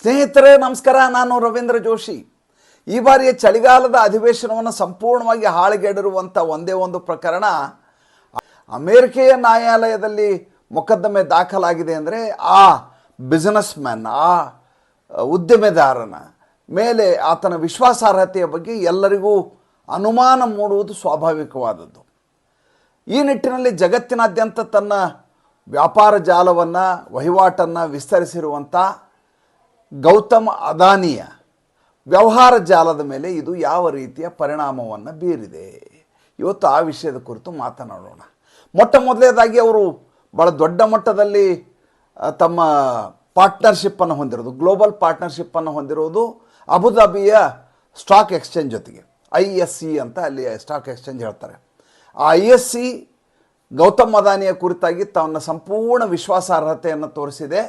ಸ್ನೇಹಿತರೇ, ನಮಸ್ಕಾರ. ನಾನು ರವೀಂದ್ರ ಜೋಶಿ. ಈ ಬಾರಿಯ ಚಳಿಗಾಲದ ಅಧಿವೇಶನವನ್ನು ಸಂಪೂರ್ಣವಾಗಿ ಹಾಳುಗೆಡಿರುವಂಥ ಒಂದೇ ಒಂದು ಪ್ರಕರಣ, ಅಮೇರಿಕೆಯ ನ್ಯಾಯಾಲಯದಲ್ಲಿ ಮೊಕದ್ದಮೆ ದಾಖಲಾಗಿದೆ ಅಂದರೆ ಆ ಬಿಸ್ನೆಸ್ ಮ್ಯಾನ್ ಆ ಉದ್ಯಮೆದಾರನ ಮೇಲೆ ಆತನ ವಿಶ್ವಾಸಾರ್ಹತೆಯ ಬಗ್ಗೆ ಎಲ್ಲರಿಗೂ ಅನುಮಾನ ಮೂಡುವುದು ಸ್ವಾಭಾವಿಕವಾದದ್ದು. ಈ ನಿಟ್ಟಿನಲ್ಲಿ ಜಗತ್ತಿನಾದ್ಯಂತ ತನ್ನ ವ್ಯಾಪಾರ ಜಾಲವನ್ನು, ವಹಿವಾಟನ್ನು ವಿಸ್ತರಿಸಿರುವಂಥ ಗೌತಮ್ ಅದಾನಿಯ ವ್ಯವಹಾರ ಜಾಲದ ಮೇಲೆ ಇದು ಯಾವ ರೀತಿಯ ಪರಿಣಾಮವನ್ನು ಬೀರಿದೆ? ಇವತ್ತು ಆ ವಿಷಯದ ಕುರಿತು ಮಾತನಾಡೋಣ. ಮೊಟ್ಟ ಮೊದಲನೇದಾಗಿ ಅವರು ಭಾಳ ದೊಡ್ಡ ಮಟ್ಟದಲ್ಲಿ ತಮ್ಮ ಪಾರ್ಟ್ನರ್ಶಿಪ್ಪನ್ನು ಹೊಂದಿರೋದು ಗ್ಲೋಬಲ್ ಪಾರ್ಟ್ನರ್ಶಿಪ್ಪನ್ನು ಹೊಂದಿರೋದು ಅಬುದಾಬಿಯ ಸ್ಟಾಕ್ ಎಕ್ಸ್ಚೇಂಜ್ ಜೊತೆಗೆ, ಐ ಎಸ್ ಸಿ ಅಂತ ಅಲ್ಲಿ ಸ್ಟಾಕ್ ಎಕ್ಸ್ಚೇಂಜ್ ಹೇಳ್ತಾರೆ. ಆ ಐ ಎಸ್ ಸಿ ಗೌತಮ್ ಅದಾನಿಯ ಕುರಿತಾಗಿ ತನ್ನ ಸಂಪೂರ್ಣ ವಿಶ್ವಾಸಾರ್ಹತೆಯನ್ನು ತೋರಿಸಿದೆ.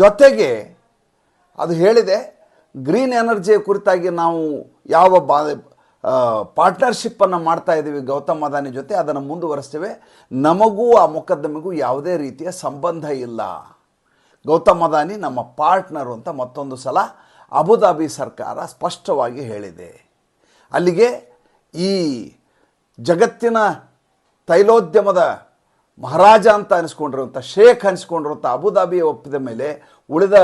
ಜೊತೆಗೆ ಅದು ಹೇಳಿದೆ ಗ್ರೀನ್ ಎನರ್ಜಿಯ ಕುರಿತಾಗಿ ನಾವು ಯಾವ ಬಾ ಪಾರ್ಟ್ನರ್ಶಿಪ್ಪನ್ನು ಮಾಡ್ತಾ ಇದ್ದೀವಿ ಗೌತಮ್ ಅದಾನಿ ಜೊತೆ, ಅದನ್ನು ಮುಂದುವರಿಸ್ತೇವೆ. ನಮಗೂ ಆ ಮೊಕದ್ದಮೆಗೂ ಯಾವುದೇ ರೀತಿಯ ಸಂಬಂಧ ಇಲ್ಲ. ಗೌತಮ್ ಅದಾನಿ ನಮ್ಮ ಪಾರ್ಟ್ನರು ಅಂತ ಮತ್ತೊಂದು ಸಲ ಅಬುದಾಬಿ ಸರ್ಕಾರ ಸ್ಪಷ್ಟವಾಗಿ ಹೇಳಿದೆ. ಅಲ್ಲಿಗೆ ಈ ಜಗತ್ತಿನ ತೈಲೋದ್ಯಮದ ಮಹಾರಾಜ ಅಂತ ಅನಿಸ್ಕೊಂಡಿರುವಂಥ ಶೇಖ್ ಅನಿಸ್ಕೊಂಡಿರುವಂಥ ಅಬುದಾಬಿ ಒಪ್ಪಿದ ಮೇಲೆ ಉಳಿದ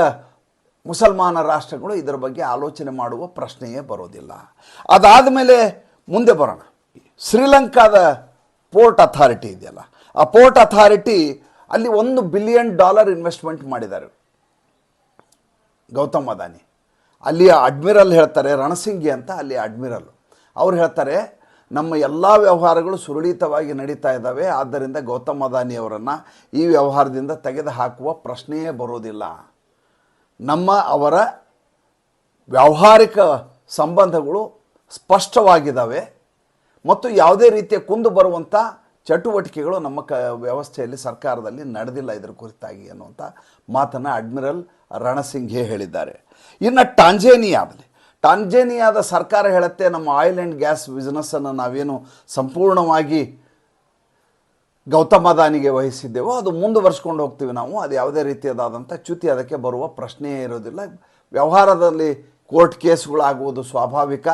ಮುಸಲ್ಮಾನ ರಾಷ್ಟ್ರಗಳು ಇದರ ಬಗ್ಗೆ ಆಲೋಚನೆ ಮಾಡುವ ಪ್ರಶ್ನೆಯೇ ಬರೋದಿಲ್ಲ. ಅದಾದ ಮೇಲೆ ಮುಂದೆ ಬರೋಣ. ಶ್ರೀಲಂಕಾದ ಪೋರ್ಟ್ ಅಥಾರಿಟಿ ಇದೆಯಲ್ಲ. ಆ ಪೋರ್ಟ್ ಅಥಾರಿಟಿ ಅಲ್ಲಿ ಒಂದು ಬಿಲಿಯನ್ ಡಾಲರ್ ಇನ್ವೆಸ್ಟ್ಮೆಂಟ್ ಮಾಡಿದ್ದಾರೆ. ಗೌತಮ್ ಅದಾನಿ. ಅಲ್ಲಿಯ ಅಡ್ಮಿರಲ್ ಹೇಳ್ತಾರೆ, ರಣಸಿಂಗಿ ಅಂತ ಅಲ್ಲಿ ಅಡ್ಮಿರಲ್ ಅವ್ರು ಹೇಳ್ತಾರೆ, ನಮ್ಮ ಎಲ್ಲ ವ್ಯವಹಾರಗಳು ಸುರಳಿತವಾಗಿ ನಡೀತಾ ಇದ್ದಾವೆ, ಆದ್ದರಿಂದ ಗೌತಮ್ ಅದಾನಿ ಅವರನ್ನು ಈ ವ್ಯವಹಾರದಿಂದ ತೆಗೆದು ಹಾಕುವ ಪ್ರಶ್ನೆಯೇ ಬರೋದಿಲ್ಲ. ನಮ್ಮ ಅವರ ವ್ಯಾವಹಾರಿಕ ಸಂಬಂಧಗಳು ಸ್ಪಷ್ಟವಾಗಿದ್ದಾವೆ ಮತ್ತು ಯಾವುದೇ ರೀತಿಯ ಕುಂದು ಬರುವಂಥ ಚಟುವಟಿಕೆಗಳು ನಮ್ಮ ಕ ವ್ಯವಸ್ಥೆಯಲ್ಲಿ ಸರ್ಕಾರದಲ್ಲಿ ನಡೆದಿಲ್ಲ ಇದರ ಕುರಿತಾಗಿ ಅನ್ನುವಂಥ ಮಾತನ್ನು ಅಡ್ಮಿರಲ್ ರಣಸಿಂಘೆ ಹೇಳಿದ್ದಾರೆ. ಇನ್ನು ಟಾಂಜೇನಿಯಾದಲ್ಲಿ, ಟಾಂಜೇನಿಯಾದ ಸರ್ಕಾರ ಹೇಳುತ್ತೆ ನಮ್ಮ ಆಯಿಲ್ ಆ್ಯಂಡ್ ಗ್ಯಾಸ್ ಬಿಸ್ನೆಸ್ಸನ್ನು ನಾವೇನು ಸಂಪೂರ್ಣವಾಗಿ ಗೌತಮ್ ಅದಾನಿಗೆ ವಹಿಸಿದ್ದೆವೋ. ಅದು ಮುಂದುವರ್ಸ್ಕೊಂಡು ಹೋಗ್ತೀವಿ ನಾವು. ಅದು ಯಾವುದೇ ರೀತಿಯದಾದಂಥ ಚ್ಯುತಿ ಅದಕ್ಕೆ ಬರುವ ಪ್ರಶ್ನೆಯೇ ಇರೋದಿಲ್ಲ. ವ್ಯವಹಾರದಲ್ಲಿ ಕೋರ್ಟ್ ಕೇಸ್ಗಳಾಗುವುದು ಸ್ವಾಭಾವಿಕ.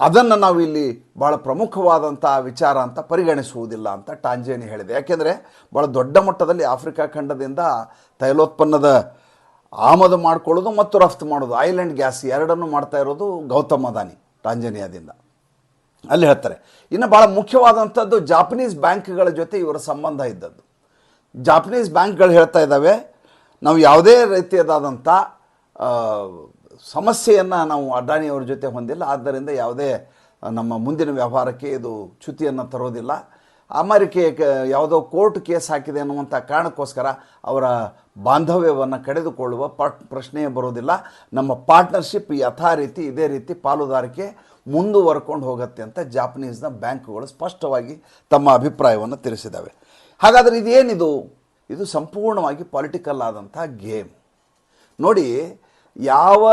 ಅದನ್ನು ನಾವು ಇಲ್ಲಿ ಭಾಳ ಪ್ರಮುಖವಾದಂಥ ವಿಚಾರ ಅಂತ ಪರಿಗಣಿಸುವುದಿಲ್ಲ ಅಂತ ಟಾಂಜೇನಿ ಹೇಳಿದೆ. ಯಾಕೆಂದರೆ ಭಾಳ ದೊಡ್ಡ ಮಟ್ಟದಲ್ಲಿ ಆಫ್ರಿಕಾ ಖಂಡದಿಂದ ತೈಲೋತ್ಪನ್ನದ ಆಮದು ಮಾಡ್ಕೊಳ್ಳೋದು ಮತ್ತು ರಫ್ತು ಮಾಡೋದು. ಐಲ್ಯಾಂಡ್ ಗ್ಯಾಸ್ ಎರಡನ್ನೂ ಮಾಡ್ತಾ ಇರೋದು ಗೌತಮ್ ಅದಾನಿ ಟಾಂಜೇನಿಯಾದಿಂದ. ಅಲ್ಲಿ ಹೇಳ್ತಾರೆ. ಇನ್ನು ಭಾಳ ಮುಖ್ಯವಾದಂಥದ್ದು ಜಾಪನೀಸ್ ಬ್ಯಾಂಕ್ಗಳ ಜೊತೆ ಇವರ ಸಂಬಂಧ ಇದ್ದದ್ದು. ಜಾಪನೀಸ್ ಬ್ಯಾಂಕ್ಗಳು ಹೇಳ್ತಾ ಇದ್ದಾವೆ, ನಾವು ಯಾವುದೇ ರೀತಿಯದಾದಂಥ ಸಮಸ್ಯೆಯನ್ನು ನಾವು ಅಡ್ಡಾಣಿಯವ್ರ ಜೊತೆ ಹೊಂದಿಲ್ಲ. ಆದ್ದರಿಂದ ಯಾವುದೇ ನಮ್ಮ ಮುಂದಿನ ವ್ಯವಹಾರಕ್ಕೆ ಇದು ಚ್ಯುತಿಯನ್ನು ತರೋದಿಲ್ಲ. ಅಮೆರಿಕೆ ಯಾವುದೋ ಕೋರ್ಟ್ ಕೇಸ್ ಹಾಕಿದೆ ಅನ್ನುವಂಥ ಕಾರಣಕ್ಕೋಸ್ಕರ ಅವರ ಬಾಂಧವ್ಯವನ್ನು ಕಡಿದುಕೊಳ್ಳುವ ಪಾಟ್, ಪ್ರಶ್ನೆಯೇ ಬರೋದಿಲ್ಲ. ನಮ್ಮ ಪಾರ್ಟ್ನರ್ಶಿಪ್ ಯಥಾರೀತಿ, ಇದೇ ರೀತಿ ಪಾಲುದಾರಿಕೆ ಮುಂದುವರ್ಕೊಂಡು ಹೋಗುತ್ತೆ ಅಂತ ಜಾಪನೀಸ್ನ ಬ್ಯಾಂಕುಗಳು ಸ್ಪಷ್ಟವಾಗಿ ತಮ್ಮ ಅಭಿಪ್ರಾಯವನ್ನು ತಿಳಿಸಿದ್ದಾವೆ. ಹಾಗಾದರೆ ಇದೇನಿದು? ಇದು ಸಂಪೂರ್ಣವಾಗಿ ಪೊಲಿಟಿಕಲ್ ಆದಂಥ ಗೇಮ್. ನೋಡಿ, ಯಾವ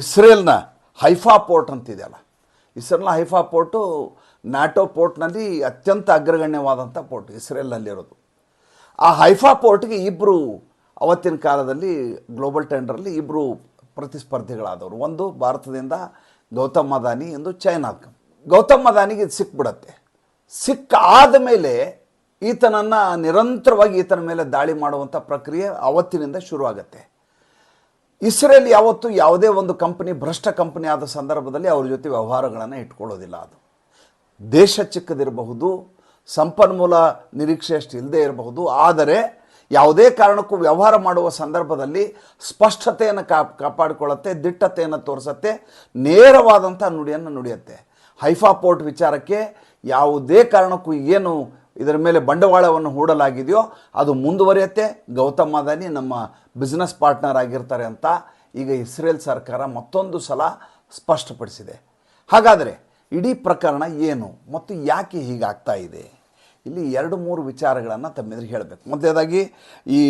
ಇಸ್ರೇಲ್ನ ಹೈಫಾ ಪೋರ್ಟ್ ಅಂತಿದೆಯಲ್ಲ, ಇಸ್ರೇಲ್ನ ಹೈಫಾ ಪೋರ್ಟು ನ್ಯಾಟೋ ಪೋರ್ಟ್ನಲ್ಲಿ ಅತ್ಯಂತ ಅಗ್ರಗಣ್ಯವಾದಂಥ ಪೋರ್ಟ್ ಇಸ್ರೇಲ್ನಲ್ಲಿರೋದು. ಆ ಹೈಫಾ ಪೋರ್ಟ್ಗೆ ಇಬ್ಬರು ಅವತ್ತಿನ ಕಾಲದಲ್ಲಿ, ಗ್ಲೋಬಲ್ ಟೆಂಡರಲ್ಲಿ ಇಬ್ಬರು ಪ್ರತಿಸ್ಪರ್ಧಿಗಳಾದವರು. ಒಂದು ಭಾರತದಿಂದ ಗೌತಮ್ ಅದಾನಿ ಎಂದು ಚೈನಾ ಗೌತಮ್ ಅದಾನಿಗೆ ಇದು ಸಿಕ್ಬಿಡತ್ತೆ. ಸಿಕ್ಕ ಆದಮೇಲೆ ಈತನನ್ನು ನಿರಂತರವಾಗಿ ಈತನ ಮೇಲೆ ದಾಳಿ ಮಾಡುವಂಥ ಪ್ರಕ್ರಿಯೆ ಅವತ್ತಿನಿಂದ ಶುರುವಾಗತ್ತೆ. ಇಸ್ರೇಲ್ ಯಾವತ್ತೂ ಯಾವುದೇ ಒಂದು ಕಂಪನಿ, ಭ್ರಷ್ಟ ಕಂಪನಿ ಆದ ಸಂದರ್ಭದಲ್ಲಿ ಅವ್ರ ಜೊತೆ ವ್ಯವಹಾರಗಳನ್ನು ಇಟ್ಕೊಳ್ಳೋದಿಲ್ಲ ಅದು. ದೇಶ ಚಿಕ್ಕದಿರಬಹುದು, ಸಂಪನ್ಮೂಲ ನಿರೀಕ್ಷೆ ಅಷ್ಟು ಇಲ್ಲದೆ ಇರಬಹುದು, ಆದರೆ ಯಾವುದೇ ಕಾರಣಕ್ಕೂ ವ್ಯವಹಾರ ಮಾಡುವ ಸಂದರ್ಭದಲ್ಲಿ ಸ್ಪಷ್ಟತೆಯನ್ನು ಕಾಪಾಡಿಕೊಳ್ಳುತ್ತೆ, ದಿಟ್ಟತೆಯನ್ನು ತೋರಿಸುತ್ತೆ, ನೇರವಾದಂಥ ನುಡಿಯನ್ನು ನುಡಿಯುತ್ತೆ. ಹೈಫಾ ಪೋರ್ಟ್ ವಿಚಾರಕ್ಕೆ ಯಾವುದೇ ಕಾರಣಕ್ಕೂ ಏನು ಇದರ ಮೇಲೆ ಬಂಡವಾಳವನ್ನು ಹೂಡಲಾಗಿದೆಯೋ ಅದು ಮುಂದುವರಿಯುತ್ತೆ. ಗೌತಮ್ ಅದಾನಿ ನಮ್ಮ ಬಿಸ್ನೆಸ್ ಪಾರ್ಟ್ನರ್ ಆಗಿರ್ತಾರೆ ಅಂತ ಈಗ ಇಸ್ರೇಲ್ ಸರ್ಕಾರ ಮತ್ತೊಂದು ಸಲ ಸ್ಪಷ್ಟಪಡಿಸಿದೆ. ಹಾಗಾದರೆ ಇಡೀ ಪ್ರಕರಣ ಏನು ಮತ್ತು ಯಾಕೆ ಹೀಗಾಗ್ತಾ ಇದೆ? ಇಲ್ಲಿ ಎರಡು ಮೂರು ವಿಚಾರಗಳನ್ನು ತಮ್ಮೆದುರು ಹೇಳಬೇಕು. ಮೊದಲನೇದಾಗಿ ಈ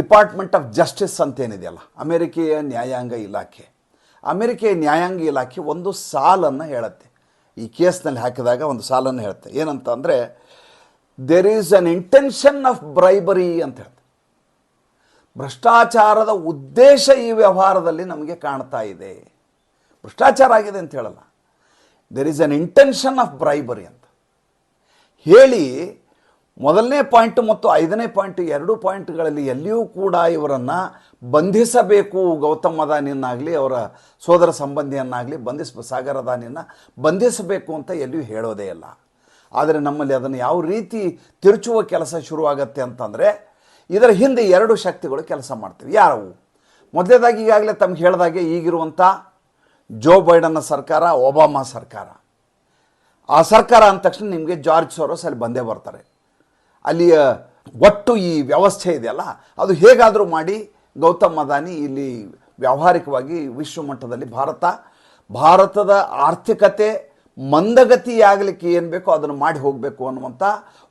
ಡಿಪಾರ್ಟ್ಮೆಂಟ್ ಆಫ್ ಜಸ್ಟಿಸ್ ಅಂತೇನಿದೆಯಲ್ಲ, ಅಮೆರಿಕೆಯ ನ್ಯಾಯಾಂಗ ಇಲಾಖೆ. ಅಮೆರಿಕೆಯ ನ್ಯಾಯಾಂಗ ಇಲಾಖೆ ಒಂದು ಸಾಲನ್ನು ಹೇಳುತ್ತೆ. ಈ ಕೇಸ್ನಲ್ಲಿ ಹಾಕಿದಾಗ ಒಂದು ಸಾಲನ್ನು ಹೇಳುತ್ತೆ. ಏನಂತ ಅಂದರೆ there is an intention of bribery ಅಂತ ಹೇಳ್ತೆ ಭ್ರಷ್ಟಾಚಾರದ ಉದ್ದೇಶ ಈ ವ್ಯವಹಾರದಲ್ಲಿ ನಮಗೆ ಕಾಣ್ತಾ ಇದೆ. ಭ್ರಷ್ಟಾಚಾರ ಆಗಿದೆ ಅಂತ ಹೇಳಲ್ಲ. There is an intention of bribery ಅಂತ. ಹೇಳಿ ಮೊದಲನೇ ಪಾಯಿಂಟ್ ಮತ್ತು ಐದನೇ ಪಾಯಿಂಟ್ ಎರಡು ಪಾಯಿಂಟ್ಗಳಲ್ಲಿ ಎಲ್ಲಿಯೂ ಕೂಡ ಇವರನ್ನು ಬಂಧಿಸಬೇಕು ಗೌತಮ್ ಅದಾನಿಯನ್ನಾಗಲಿ, ಅವರ ಸೋದರ ಸಂಬಂಧಿಯನ್ನಾಗಲಿ, ಬಂಧಿಸ ಸಾಗರ್ ಅದಾನಿಯನ್ನು ಬಂಧಿಸಬೇಕು ಅಂತ ಎಲ್ಲಿಯೂ ಹೇಳೋದೇ ಇಲ್ಲ. ಆದರೆ ನಮ್ಮಲ್ಲಿ ಅದನ್ನು ಯಾವ ರೀತಿ ತಿರುಚುವ ಕೆಲಸ ಶುರುವಾಗತ್ತೆ ಅಂತಂದರೆ, ಇದರ ಹಿಂದೆ ಎರಡು ಶಕ್ತಿಗಳು ಕೆಲಸ ಮಾಡ್ತೀವಿ. ಯಾರವು ಮೊದಲೇದಾಗಿ ಈಗಾಗಲೇ ತಮ್ಗೆ ಹೇಳಿದಾಗೆ ಈಗಿರುವಂಥ ಜೋ ಬೈಡನ್ನ ಸರ್ಕಾರ, ಒಬಾಮಾ ಸರ್ಕಾರ. ಆ ಸರ್ಕಾರ ಅಂದ ತಕ್ಷಣ ನಿಮಗೆ ಜಾರ್ಜ್ ಸೋರೋಸ್ ಅಲ್ಲಿ ಬಂದೇ ಬರ್ತಾರೆ. ಅಲ್ಲಿಯ ಒಟ್ಟು ಈ ವ್ಯವಸ್ಥೆ ಇದೆಯಲ್ಲ, ಅದು ಹೇಗಾದರೂ ಮಾಡಿ ಗೌತಮ್ ಅದಾನಿ ಇಲ್ಲಿ ವ್ಯಾವಹಾರಿಕವಾಗಿ ವಿಶ್ವ ಮಟ್ಟದಲ್ಲಿ ಭಾರತ, ಭಾರತದ ಆರ್ಥಿಕತೆ ಮಂದಗತಿಯಾಗಲಿಕ್ಕೆ ಏನು ಬೇಕೋ ಅದನ್ನು ಮಾಡಿ ಹೋಗಬೇಕು ಅನ್ನುವಂಥ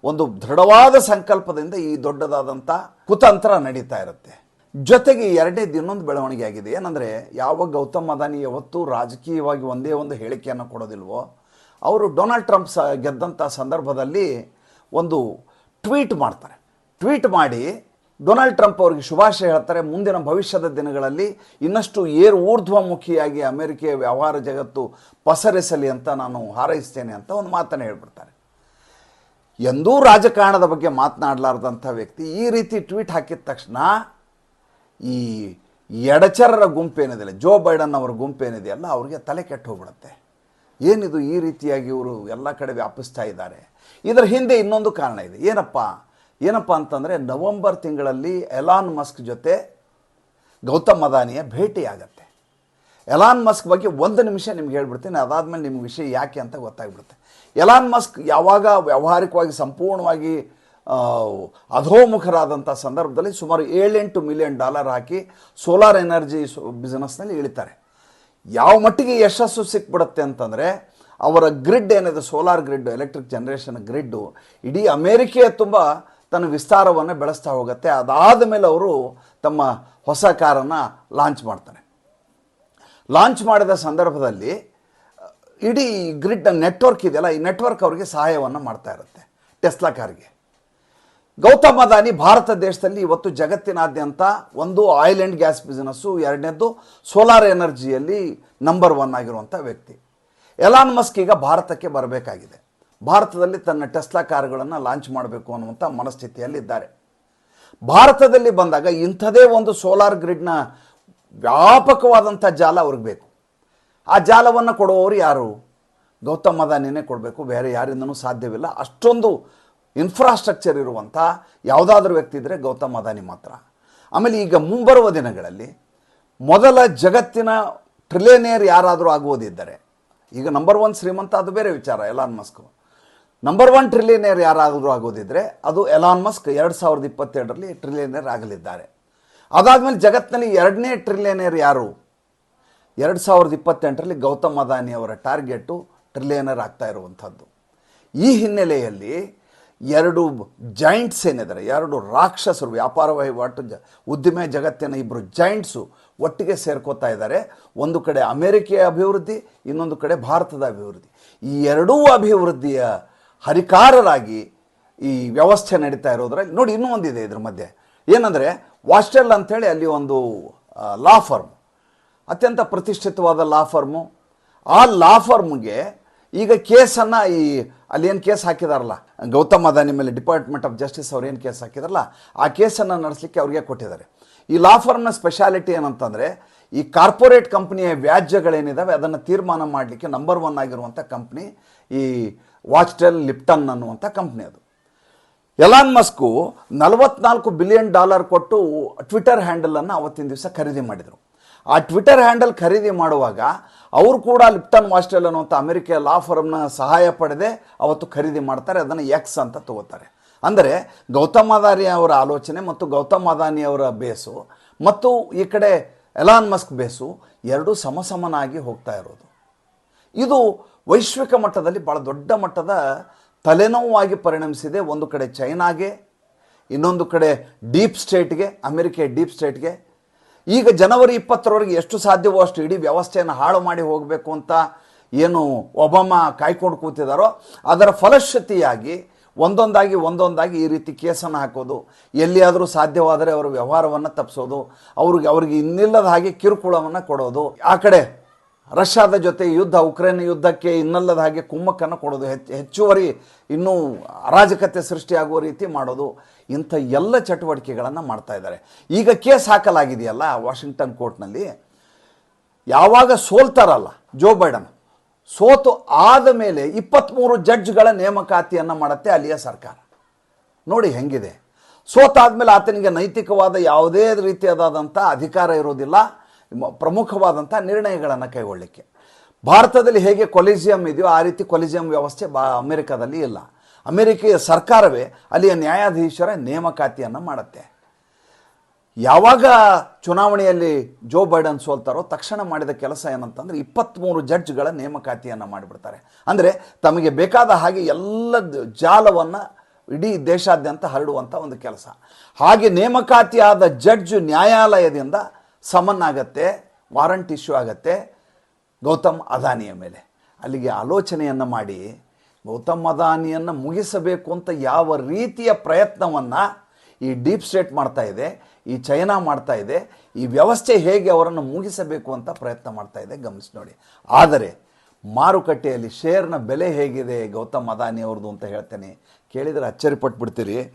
ಒಂದು ದೃಢವಾದ ಸಂಕಲ್ಪದಿಂದ ಈ ದೊಡ್ಡದಾದಂಥ ಕುತಂತ್ರ ನಡೀತಾ ಇರುತ್ತೆ. ಜೊತೆಗೆ ಎರಡೇ ಇನ್ನೊಂದು ಬೆಳವಣಿಗೆ ಆಗಿದೆ. ಏನಂದರೆ, ಯಾವ ಗೌತಮ್ ಅದಾನಿ ಯಾವತ್ತೂ ರಾಜಕೀಯವಾಗಿ ಒಂದೇ ಒಂದು ಹೇಳಿಕೆಯನ್ನು ಕೊಡೋದಿಲ್ವೋ ಅವರು ಡೊನಾಲ್ಡ್ ಟ್ರಂಪ್ ಸ ಗೆದ್ದಂಥ ಸಂದರ್ಭದಲ್ಲಿ ಒಂದು ಟ್ವೀಟ್ ಮಾಡ್ತಾರೆ. ಟ್ವೀಟ್ ಮಾಡಿ ಡೊನಾಲ್ಡ್ ಟ್ರಂಪ್ ಅವರಿಗೆ ಶುಭಾಶಯ ಹೇಳ್ತಾರೆ. ಮುಂದಿನ ಭವಿಷ್ಯದ ದಿನಗಳಲ್ಲಿ ಇನ್ನಷ್ಟು ಏರು ಊರ್ಧ್ವಮುಖಿಯಾಗಿ ಅಮೆರಿಕೆಯ ವ್ಯವಹಾರ ಜಗತ್ತು ಪಸರಿಸಲಿ ಅಂತ ನಾನು ಹಾರೈಸ್ತೇನೆ ಅಂತ ಒಂದು ಮಾತನ್ನು ಹೇಳ್ಬಿಡ್ತಾರೆ. ಎಂದೂ ರಾಜಕಾರಣದ ಬಗ್ಗೆ ಮಾತನಾಡಲಾರ್ದಂಥ ವ್ಯಕ್ತಿ ಈ ರೀತಿ ಟ್ವೀಟ್ ಹಾಕಿದ ತಕ್ಷಣ ಈ ಎಡಚರರ ಗುಂಪೇನಿದೆಯಲ್ಲ ಜೋ ಬೈಡನ್ ಅವರ ಗುಂಪೇನಿದೆಯಲ್ಲ, ಅವರಿಗೆ ತಲೆ ಕೆಟ್ಟು ಹೋಗ್ಬಿಡುತ್ತೆ ಏನಿದು ಈ ರೀತಿಯಾಗಿ ಇವರು ಎಲ್ಲ ಕಡೆ ವ್ಯಾಪಿಸ್ತಾ ಇದ್ದಾರೆ. ಇದರ ಹಿಂದೆ ಇನ್ನೊಂದು ಕಾರಣ ಇದೆ. ಏನಪ್ಪ? ಏನಪ್ಪ ಅಂತಂದರೆ ನವೆಂಬರ್ ತಿಂಗಳಲ್ಲಿ ಎಲಾನ್ ಮಸ್ಕ್ ಜೊತೆ ಗೌತಮ್ ಅದಾನಿಯ ಭೇಟಿ ಆಗತ್ತೆ ಎಲಾನ್ ಮಸ್ಕ್ ಬಗ್ಗೆ ಒಂದು ನಿಮಿಷ ನಿಮ್ಗೆ ಹೇಳ್ಬಿಡ್ತೀನಿ, ಅದಾದಮೇಲೆ ನಿಮ್ಗೆ ವಿಷಯ ಯಾಕೆ ಅಂತ ಗೊತ್ತಾಗ್ಬಿಡುತ್ತೆ. ಎಲಾನ್ ಮಸ್ಕ್ ಯಾವಾಗ ವ್ಯಾವಹಾರಿಕವಾಗಿ ಸಂಪೂರ್ಣವಾಗಿ ಅಧೋಮುಖರಾದಂಥ ಸಂದರ್ಭದಲ್ಲಿ ಸುಮಾರು ಏಳೆಂಟು ಮಿಲಿಯನ್ ಡಾಲರ್ ಹಾಕಿ ಸೋಲಾರ್ ಎನರ್ಜಿ ಬಿಸ್ನೆಸ್ನಲ್ಲಿ ಇಳಿತಾರೆ. ಯಾವ ಮಟ್ಟಿಗೆ ಯಶಸ್ಸು ಸಿಕ್ಬಿಡುತ್ತೆ ಅಂತಂದರೆ ಅವರ ಗ್ರಿಡ್ ಏನಿದೆ, solar grid, electric generation grid ಇಡೀ ಅಮೇರಿಕೆಯ ತುಂಬ ತನ್ನ ವಿಸ್ತಾರವನ್ನು ಬೆಳೆಸ್ತಾ ಹೋಗುತ್ತೆ. ಅದಾದ ಮೇಲೆ ಅವರು ತಮ್ಮ ಹೊಸ ಕಾರನ್ನು ಲಾಂಚ್ ಮಾಡ್ತಾರೆ. ಲಾಂಚ್ ಮಾಡಿದ ಸಂದರ್ಭದಲ್ಲಿ, ಇಡೀ ಗ್ರಿಡ್ನ ನೆಟ್ವರ್ಕ್ ಇದೆಯಲ್ಲ, ಈ ನೆಟ್ವರ್ಕ್ ಅವರಿಗೆ ಸಹಾಯವನ್ನು ಮಾಡ್ತಾ ಇರುತ್ತೆ. ಟೆಸ್ಲಾ ಕಾರ್ಗೆ. ಗೌತಮ್ ಅದಾನಿ ಭಾರತ ದೇಶದಲ್ಲಿ ಇವತ್ತು ಜಗತ್ತಿನಾದ್ಯಂತ ಒಂದು ಆಯಿಲ್ ಆ್ಯಂಡ್ ಗ್ಯಾಸ್ ಬಿಸ್ನೆಸ್ಸು ಎರಡನೇದ್ದು ಸೋಲಾರ್ ಎನರ್ಜಿಯಲ್ಲಿ ನಂಬರ್ ಒನ್ ಆಗಿರುವಂಥ ವ್ಯಕ್ತಿ. ಎಲಾನ್ ಮಸ್ಕ್ ಈಗ ಭಾರತಕ್ಕೆ ಬರಬೇಕಾಗಿದೆ. ಭಾರತದಲ್ಲಿ ತನ್ನ ಟೆಸ್ಲಾ ಕಾರುಗಳನ್ನು ಲಾಂಚ್ ಮಾಡಬೇಕು ಅನ್ನುವಂಥ ಮನಸ್ಥಿತಿಯಲ್ಲಿದ್ದಾರೆ. ಭಾರತದಲ್ಲಿ ಬಂದಾಗ ಇಂಥದೇ ಒಂದು ಸೋಲಾರ್ ಗ್ರಿಡ್ನ ವ್ಯಾಪಕವಾದಂಥ ಜಾಲ ಅವ್ರಿಗೆ ಬೇಕು. ಆ ಜಾಲವನ್ನು ಕೊಡುವವರು ಯಾರು? ಗೌತಮ್ ಅದಾನಿನೇ ಕೊಡಬೇಕು. ಬೇರೆ ಯಾರಿಂದನೂ ಸಾಧ್ಯವಿಲ್ಲ. ಅಷ್ಟೊಂದು ಇನ್ಫ್ರಾಸ್ಟ್ರಕ್ಚರ್ ಇರುವಂಥ ಯಾವುದಾದ್ರೂ ವ್ಯಕ್ತಿ ಇದ್ದರೆ ಗೌತಮ್ ಅದಾನಿ ಮಾತ್ರ. ಆಮೇಲೆ ಈಗ ಮುಂಬರುವ ದಿನಗಳಲ್ಲಿ ಮೊದಲ ಜಗತ್ತಿನ ಟ್ರಿಲಿಯನೇರ್ ಯಾರಾದರೂ ಆಗುವುದಿದ್ದರೆ, ಈಗ ನಂಬರ್ ಒನ್ ಶ್ರೀಮಂತ ಅದು ಬೇರೆ ವಿಚಾರ Elon Musk number one trillionaire ಯಾರಾದರೂ ಆಗೋದಿದ್ರೆ ಅದು ಎಲಾನ್ ಮಸ್ಕ್ ಎರಡು ಸಾವಿರದ ಇಪ್ಪತ್ತೆರಡರಲ್ಲಿ ಟ್ರಿಲಿಯನೇರ್ ಆಗಲಿದ್ದಾರೆ. ಅದಾದಮೇಲೆ ಜಗತ್ತಿನಲ್ಲಿ ಎರಡನೇ ಟ್ರಿಲಿಯನೇರ್ ಯಾರು? ಎರಡು ಸಾವಿರದ ಇಪ್ಪತ್ತೆಂಟರಲ್ಲಿ ಗೌತಮ್ ಅದಾನಿ ಅವರ ಟಾರ್ಗೆಟು ಟ್ರಿಲಿಯನರ್ ಆಗ್ತಾ ಇರುವಂಥದ್ದು. ಈ ಹಿನ್ನೆಲೆಯಲ್ಲಿ ಎರಡು ಜಾಯಿಂಟ್ಸ್ ಏನಿದ್ದಾರೆ, ಎರಡು ರಾಕ್ಷಸರು ವ್ಯಾಪಾರ ವಹಿವಾಟು ಜ, ಉದ್ದಿಮೆ ಜಗತ್ತಿನ ಇಬ್ಬರು ಜಾಯಿಂಟ್ಸು ಒಟ್ಟಿಗೆ ಸೇರ್ಕೋತಾ ಇದ್ದಾರೆ. ಒಂದು ಕಡೆ ಅಮೇರಿಕೆಯ ಅಭಿವೃದ್ಧಿ, ಇನ್ನೊಂದು ಕಡೆ ಭಾರತದ ಅಭಿವೃದ್ಧಿ. ಈ ಎರಡೂ ಅಭಿವೃದ್ಧಿಯ ಹರಿಕಾರರಾಗಿ ಈ ವ್ಯವಸ್ಥೆ ನಡೀತಾ ಇರೋದ್ರಲ್ಲಿ ನೋಡಿ ಇನ್ನೂ ಒಂದಿದೆ ಇದ್ರ ಮಧ್ಯೆ. ಏನಂದರೆ ವಾಸ್ಟೆಲ್ ಅಂಥೇಳಿ ಅಲ್ಲಿ ಒಂದು ಲಾ ಫರ್ಮ್ ಅತ್ಯಂತ ಪ್ರತಿಷ್ಠಿತವಾದ ಲಾ ಫರ್ಮು ಆ ಲಾ ಫರ್ಮ್ಗೆ ಈಗ ಕೇಸನ್ನು ಈ ಅಲ್ಲಿ ಏನು ಕೇಸ್ ಹಾಕಿದಾರಲ್ಲ? ಗೌತಮ್ ಅದಾನಿ ಮೇಲೆ ಡಿಪಾರ್ಟ್ಮೆಂಟ್ ಆಫ್ ಜಸ್ಟಿಸ್ ಅವ್ರು ಏನು ಕೇಸ್ ಹಾಕಿದಾರಲ್ಲ, ಆ ಕೇಸನ್ನು ನಡೆಸಲಿಕ್ಕೆ ಅವ್ರಿಗೆ ಕೊಟ್ಟಿದ್ದಾರೆ. ಈ ಲಾ ಫರ್ಮ್ನ ಸ್ಪೆಷಾಲಿಟಿ ಏನಂತಂದರೆ, ಈ ಕಾರ್ಪೊರೇಟ್ ಕಂಪ್ನಿಯ ವ್ಯಾಜ್ಯಗಳೇನಿದ್ದಾವೆ ಅದನ್ನು ತೀರ್ಮಾನ ಮಾಡಲಿಕ್ಕೆ ನಂಬರ್ ಒನ್ ಆಗಿರುವಂಥ ಕಂಪ್ನಿ ಈ ವಾಚ್ಟೆಲ್ ಲಿಪ್ಟನ್ ಅನ್ನುವಂಥ ಕಂಪ್ನಿ ಅದು. ಎಲಾನ್ ಮಸ್ಕು ನಲವತ್ನಾಲ್ಕು ಬಿಲಿಯನ್ ಡಾಲರ್ ಕೊಟ್ಟು ಟ್ವಿಟರ್ ಹ್ಯಾಂಡಲನ್ನು ಅವತ್ತಿನ ದಿವಸ ಖರೀದಿ ಮಾಡಿದರು. ಆ ಟ್ವಿಟರ್ ಹ್ಯಾಂಡಲ್ ಖರೀದಿ ಮಾಡುವಾಗ ಅವರು ಕೂಡ ಲಿಪ್ಟನ್ ವಾಸ್ಟೆಲ್ ಅನ್ನುವಂಥ ಅಮೆರಿಕ ಲಾ ಫರ್ಮ್ನ ಸಹಾಯ ಪಡೆದೆ ಅವತ್ತು ಖರೀದಿ ಮಾಡ್ತಾರೆ, ಅದನ್ನು ಎಕ್ಸ್ ಅಂತ ತಗೋತಾರೆ. ಅಂದರೆ ಗೌತಮ್ ಅದಾನಿ ಅವರ ಆಲೋಚನೆ ಮತ್ತು ಗೌತಮ್ ಅದಾನಿ ಅವರ ಬೇಸು ಮತ್ತು ಈ ಕಡೆ ಎಲಾನ್ ಮಸ್ಕ್ ಬೇಸು ಎರಡೂ ಸಮಸಮನಾಗಿ ಹೋಗ್ತಾ ಇರೋದು. ಇದು ವೈಶ್ವಿಕ ಮಟ್ಟದಲ್ಲಿ ಭಾಳ ದೊಡ್ಡ ಮಟ್ಟದ ತಲೆನೋವಾಗಿ ಪರಿಣಮಿಸಿದೆ. ಒಂದು ಕಡೆ ಚೈನಾಗೆ, ಇನ್ನೊಂದು ಕಡೆ ಡೀಪ್ ಸ್ಟೇಟ್ಗೆ ಅಮೆರಿಕೆ ಡೀಪ್ ಸ್ಟೇಟ್ಗೆ ಈಗ ಜನವರಿ ಇಪ್ಪತ್ತರವರೆಗೆ ಎಷ್ಟು ಸಾಧ್ಯವೋ ಅಷ್ಟು ಇಡೀ ವ್ಯವಸ್ಥೆಯನ್ನು ಹಾಳು ಮಾಡಿ ಹೋಗಬೇಕು ಅಂತ ಏನು ಒಬಾಮ ಕಾಯ್ಕೊಂಡು ಕೂತಿದ್ದಾರೋ ಅದರ ಫಲಶ್ರುತಿಯಾಗಿ ಒಂದೊಂದಾಗಿ ಒಂದೊಂದಾಗಿ ಈ ರೀತಿ ಕೇಸನ್ನು ಹಾಕೋದು, ಎಲ್ಲಿಯಾದರೂ ಸಾಧ್ಯವಾದರೆ ಅವರ ವ್ಯವಹಾರವನ್ನು ತಪ್ಪಿಸೋದು, ಅವ್ರಿಗೆ ಅವ್ರಿಗೆ ಇನ್ನಿಲ್ಲದ ಹಾಗೆ ಕಿರುಕುಳವನ್ನು ಕೊಡೋದು. ಆ ಕಡೆ ರಷ್ಯಾದ ಜೊತೆ ಯುದ್ಧ, ಉಕ್ರೇನ್ ಯುದ್ಧಕ್ಕೆ ಇನ್ನಲ್ಲದ ಹಾಗೆ ಕುಮ್ಮಕ್ಕನ್ನು ಕೊಡೋದು ಹೆಚ್ಚು, ಹೆಚ್ಚುವರಿ, ಇನ್ನೂ ಅರಾಜಕತೆ ಸೃಷ್ಟಿಯಾಗುವ ರೀತಿ ಮಾಡೋದು, ಇಂಥ ಎಲ್ಲ ಚಟುವಟಿಕೆಗಳನ್ನು ಮಾಡ್ತಾ ಇದ್ದಾರೆ. ಈಗ ಕೇಸ್ ಹಾಕಲಾಗಿದೆಯಲ್ಲ ವಾಷಿಂಗ್ಟನ್ ಕೋರ್ಟ್ನಲ್ಲಿ? ಯಾವಾಗ ಸೋಲ್ತಾರಲ್ಲ ಜೋ ಬೈಡನ್, ಸೋತು ಆದ ಮೇಲೆ ಇಪ್ಪತ್ತ್ಮೂರು ಜಡ್ಜ್ಗಳ ನೇಮಕಾತಿಯನ್ನು ಮಾಡುತ್ತೆ ಅಲ್ಲಿಯ ಸರ್ಕಾರ. ನೋಡಿ ಹೆಂಗಿದೆ. ಸೋತಾದ್ಮೇಲೆ ಆತನಿಗೆ ನೈತಿಕವಾದ ಯಾವುದೇ ರೀತಿಯಾದಂಥ ಅಧಿಕಾರ ಇರೋದಿಲ್ಲ. ಪ್ರಮುಖವಾದಂಥ ನಿರ್ಣಯಗಳನ್ನು ಕೈಗೊಳ್ಳಲಿಕ್ಕೆ ಭಾರತದಲ್ಲಿ ಹೇಗೆ ಕೊಲಿಜಿಯಂ ಇದೆಯೋ ಆ ರೀತಿ ಕೊಲಿಜಿಯಂ ವ್ಯವಸ್ಥೆ ಬಾ ಅಮೆರಿಕದಲ್ಲಿ ಇಲ್ಲ. ಅಮೆರಿಕೆಯ ಸರ್ಕಾರವೇ ಅಲ್ಲಿಯ ನ್ಯಾಯಾಧೀಶರ ನೇಮಕಾತಿಯನ್ನು ಮಾಡುತ್ತೆ. ಯಾವಾಗ ಚುನಾವಣೆಯಲ್ಲಿ ಜೋ ಬೈಡನ್ ಸೋಲ್ತಾರೋ ತಕ್ಷಣ ಮಾಡಿದ ಕೆಲಸ ಏನಂತಂದ್ರೆ ಇಪ್ಪತ್ತ್ಮೂರು ಜಡ್ಜ್ಗಳ ನೇಮಕಾತಿಯನ್ನು ಮಾಡಿಬಿಡ್ತಾರೆ. ಅಂದರೆ ತಮಗೆ ಬೇಕಾದ ಹಾಗೆ ಎಲ್ಲ ಜಾಲವನ್ನು ಇಡೀ ದೇಶಾದ್ಯಂತ ಹರಡುವಂಥ ಒಂದು ಕೆಲಸ. ಹಾಗೆ ನೇಮಕಾತಿಯಾದ ಜಡ್ಜ್ ನ್ಯಾಯಾಲಯದಿಂದ ಸಮನ್ ಆಗತ್ತೆ ವಾರಂಟ್ ಇಶ್ಯೂ ಆಗತ್ತೆ, ಗೌತಮ್ ಅದಾನಿಯ ಮೇಲೆ. ಅಲ್ಲಿಗೆ ಆಲೋಚನೆಯನ್ನು ಮಾಡಿ, ಗೌತಮ್ ಅದಾನಿಯನ್ನು ಮುಗಿಸಬೇಕು ಅಂತ ಯಾವ ರೀತಿಯ ಪ್ರಯತ್ನವನ್ನು ಈ ಡೀಪ್ ಸ್ಟೇಟ್ ಮಾಡ್ತಾ ಇದೆ, ಈ ಚೈನಾ ಮಾಡ್ತಾ ಇದೆ, ಈ ವ್ಯವಸ್ಥೆ ಹೇಗೆ ಅವರನ್ನು ಮುಗಿಸಬೇಕು ಅಂತ ಪ್ರಯತ್ನ ಮಾಡ್ತಾ ಇದೆ, ಗಮನಿಸಿ ನೋಡಿ. ಆದರೆ, ಮಾರುಕಟ್ಟೆಯಲ್ಲಿ ಶೇರ್ನ ಬೆಲೆ ಹೇಗಿದೆ ಗೌತಮ್ ಅದಾನಿ ಅವ್ರದ್ದು ಅಂತ ಹೇಳ್ತೇನೆ. ಕೇಳಿದರೆ ಅಚ್ಚರಿಪಟ್ಬಿಡ್ತೀರಿ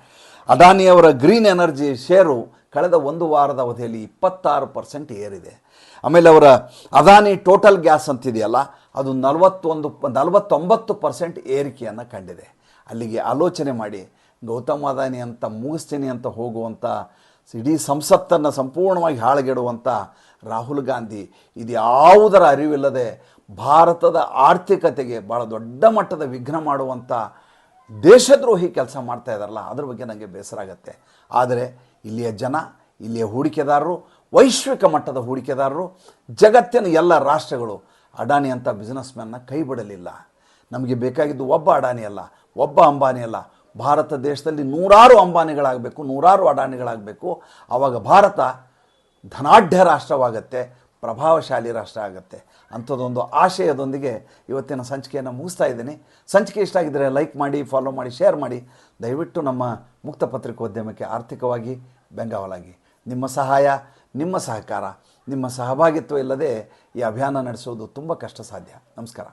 ಅದಾನಿಯವರ ಗ್ರೀನ್ ಎನರ್ಜಿ ಶೇರು ಕಳೆದ ಒಂದು ವಾರದ ಅವಧಿಯಲ್ಲಿ ಇಪ್ಪತ್ತಾರು ಪರ್ಸೆಂಟ್ ಏರಿದೆ. ಆಮೇಲೆ ಅವರ ಅದಾನಿ ಟೋಟಲ್ ಗ್ಯಾಸ್ ಅಂತಿದೆಯಲ್ಲ, ಅದು ನಲವತ್ತೊಂದು, ನಲವತ್ತೊಂಬತ್ತು ಪರ್ಸೆಂಟ್ ಏರಿಕೆಯನ್ನು ಕಂಡಿದೆ. ಅಲ್ಲಿಗೆ ಆಲೋಚನೆ ಮಾಡಿ, ಗೌತಮ್ ಅದಾನಿ ಅಂತ ಮುಗಿಸ್ತೀನಿ ಅಂತ ಹೋಗುವಂಥ ಇಡೀ ಸಂಸತ್ತನ್ನು ಸಂಪೂರ್ಣವಾಗಿ ಹಾಳುಗೆಡುವಂಥ ರಾಹುಲ್ ಗಾಂಧಿ ಇದು ಯಾವುದರ ಅರಿವಿಲ್ಲದೆ ಭಾರತದ ಆರ್ಥಿಕತೆಗೆ ಭಾಳ ದೊಡ್ಡ ಮಟ್ಟದ ವಿಘ್ನ ಮಾಡುವಂಥ ದೇಶದ್ರೋಹಿ ಕೆಲಸ ಮಾಡ್ತಾ ಇದ್ದಾರಲ್ಲ ಅದ್ರ ಬಗ್ಗೆ ನನಗೆ ಬೇಸರ ಆಗುತ್ತೆ. ಆದರೆ ಇಲ್ಲಿಯ ಜನ, ಇಲ್ಲಿಯ ಹೂಡಿಕೆದಾರರು, ವೈಶ್ವಿಕ ಮಟ್ಟದ ಹೂಡಿಕೆದಾರರು, ಜಗತ್ತಿನ ಎಲ್ಲ ರಾಷ್ಟ್ರಗಳು, ಅಡಾನಿ ಅಂತ ಬಿಸ್ನೆಸ್ಮ್ಯಾನ್ನ ಕೈ ಬಿಡಲಿಲ್ಲ. ನಮಗೆ ಬೇಕಾಗಿದ್ದು ಒಬ್ಬ ಅಡಾನಿ ಅಲ್ಲ, ಒಬ್ಬ ಅಂಬಾನಿ ಅಲ್ಲ. ಭಾರತ ದೇಶದಲ್ಲಿ ನೂರಾರು ಅಂಬಾನಿಗಳಾಗಬೇಕು, ನೂರಾರು ಅಡಾನಿಗಳಾಗಬೇಕು. ಆವಾಗ ಭಾರತ ಧನಾಢ್ಯ ರಾಷ್ಟ್ರವಾಗತ್ತೆ. ಪ್ರಭಾವಶಾಲಿ ರಾಷ್ಟ್ರ ಆಗುತ್ತೆ. ಅಂಥದ್ದೊಂದು ಆಶಯದೊಂದಿಗೆ ಇವತ್ತಿನ ಸಂಚಿಕೆಯನ್ನು ಮುಗಿಸ್ತಾ ಇದ್ದೀನಿ. ಸಂಚಿಕೆ ಇಷ್ಟ ಆಗಿದ್ದರೆ ಲೈಕ್ ಮಾಡಿ ಫಾಲೋ ಮಾಡಿ ಶೇರ್ ಮಾಡಿ. ದಯವಿಟ್ಟು ನಮ್ಮ ಮುಕ್ತ ಪತ್ರಿಕೋದ್ಯಮಕ್ಕೆ ಆರ್ಥಿಕವಾಗಿ ಬೆಂಗಾವಲಾಗಿ. ನಿಮ್ಮ ಸಹಾಯ, ನಿಮ್ಮ ಸಹಕಾರ, ನಿಮ್ಮ ಸಹಭಾಗಿತ್ವ ಇಲ್ಲದೆ ಈ ಅಭಿಯಾನ ನಡೆಸೋದು ತುಂಬ ಕಷ್ಟ ಸಾಧ್ಯ ನಮಸ್ಕಾರ.